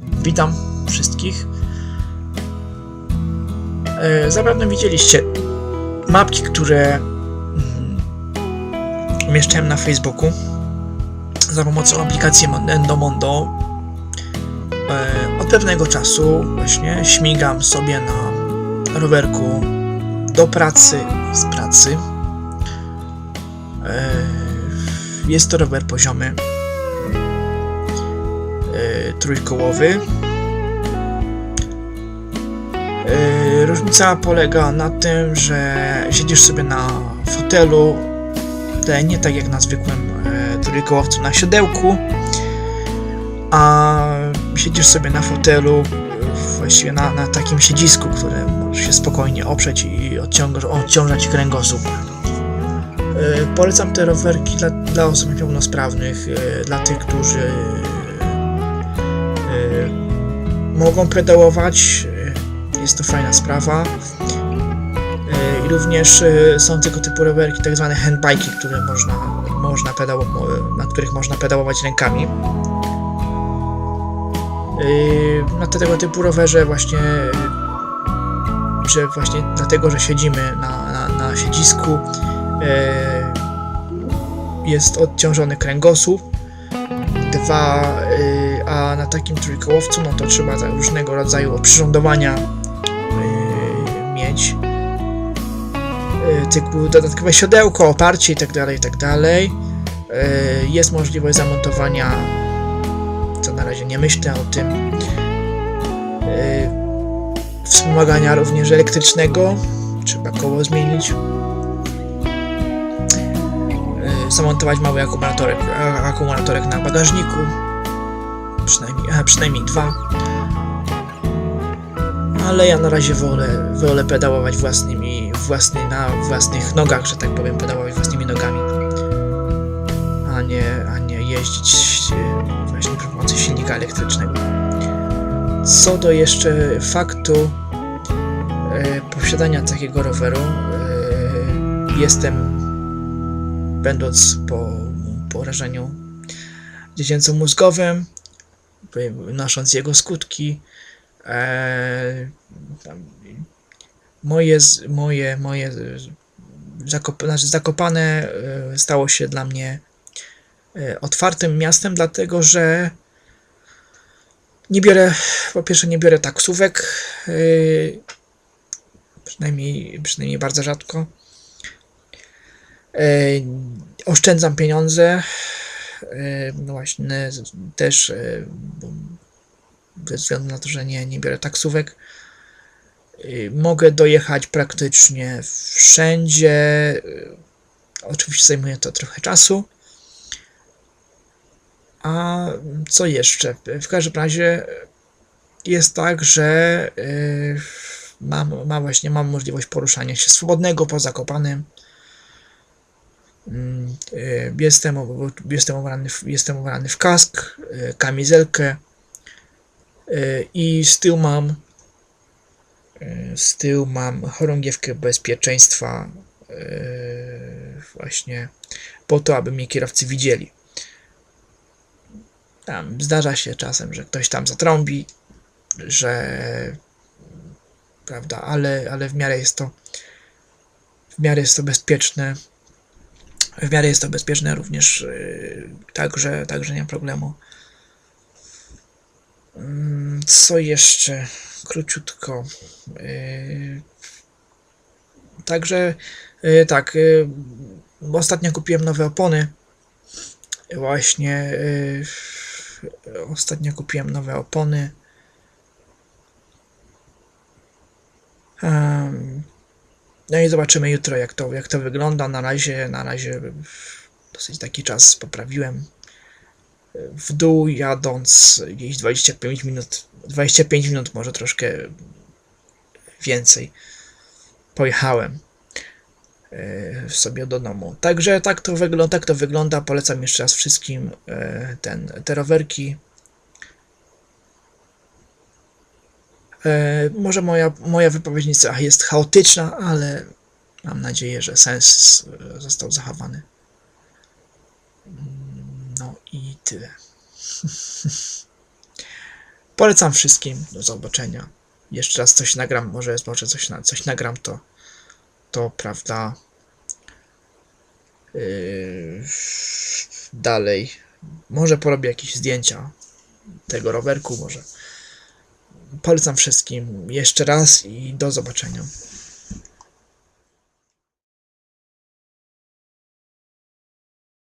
Witam wszystkich. E, Zapewne widzieliście mapki, które mm, umieszczałem na Facebooku za pomocą aplikacji Endomondo. E, Od pewnego czasu właśnie śmigam sobie na rowerku do pracy z pracy. E, Jest to rower poziomy trójkołowy. E, Różnica polega na tym, że siedzisz sobie na fotelu, te nie tak jak na zwykłym e, trójkołowcu na siodełku, a siedzisz sobie na fotelu, e, właściwie na, na takim siedzisku, które możesz się spokojnie oprzeć i odciąga, odciążać kręgosłup. E, Polecam te rowerki dla, dla osób niepełnosprawnych, e, dla tych, którzy e, mogą pedałować. e, Jest to fajna sprawa. E, I również e, są tego typu rowerki, tak zwane handbike'i, które można, można na których można pedałować rękami. Na tego typu rowerze właśnie, że właśnie dlatego, że siedzimy na, na, na siedzisku, jest odciążony kręgosłup. Dwa, y, a na takim trójkołowcu, no to trzeba różnego rodzaju oprzyrządowania y, mieć. Y, typu dodatkowe siodełko, oparcie itd. itd. Y, jest możliwość zamontowania, co na razie nie myślę o tym, y, wspomagania również elektrycznego. Trzeba koło zmienić zamontować mały akumulatorek, akumulatorek na bagażniku. Przynajmniej, a, przynajmniej dwa. Ale ja na razie wolę, wolę pedałować własnymi, własny, na własnych nogach, że tak powiem, pedałować własnymi nogami. A nie, a nie jeździć y, właśnie przy pomocy silnika elektrycznego. Co do jeszcze faktu y, posiadania takiego roweru, y, jestem będąc po porażeniu dziecięco-mózgowym, nosząc jego skutki, e, tam, moje, moje, moje zakop, znaczy zakopane e, stało się dla mnie e, otwartym miastem, dlatego że nie biorę, po pierwsze nie biorę taksówek, e, przynajmniej, przynajmniej bardzo rzadko. Oszczędzam pieniądze. E, No właśnie, też e, ze względu na to, że nie, nie biorę taksówek, e, mogę dojechać praktycznie wszędzie. E, Oczywiście zajmuje to trochę czasu. A co jeszcze? W każdym razie jest tak, że mam, mam właśnie mam możliwość poruszania się swobodnego po Zakopanem. Mm, e, Jestem, jestem, ubrany, w- jestem ubrany w kask, e, kamizelkę e, i z tyłu mam z tyłu mam chorągiewkę bezpieczeństwa właśnie po to, aby mnie kierowcy widzieli. Tam zdarza się czasem, że ktoś tam zatrąbi, że prawda, ale, ale w miarę jest to w miarę jest to bezpieczne w miarę jest to bezpieczne również, yy, także, także nie ma problemu. Mm, Co jeszcze? Króciutko. Yy, Także yy, tak. Ostatnio kupiłem nowe opony. Właśnie. Ostatnio kupiłem nowe opony. No i zobaczymy jutro, jak to, jak to wygląda. Na razie, na razie dosyć taki czas poprawiłem. W dół jadąc gdzieś 25 minut, 25 minut, może troszkę więcej. Pojechałem e, sobie do domu. Także tak to wygląda, tak to wygląda. Polecam jeszcze raz wszystkim e, ten, te rowerki. Może moja, moja wypowiedź nieco jest chaotyczna, ale mam nadzieję, że sens e, został zachowany. Mm, No i tyle. Polecam wszystkim. Do zobaczenia. Jeszcze raz coś nagram, może, może coś, coś nagram, to, to prawda. Yy, dalej. Może porobię jakieś zdjęcia tego rowerku, może. Polecam wszystkim jeszcze raz i do zobaczenia.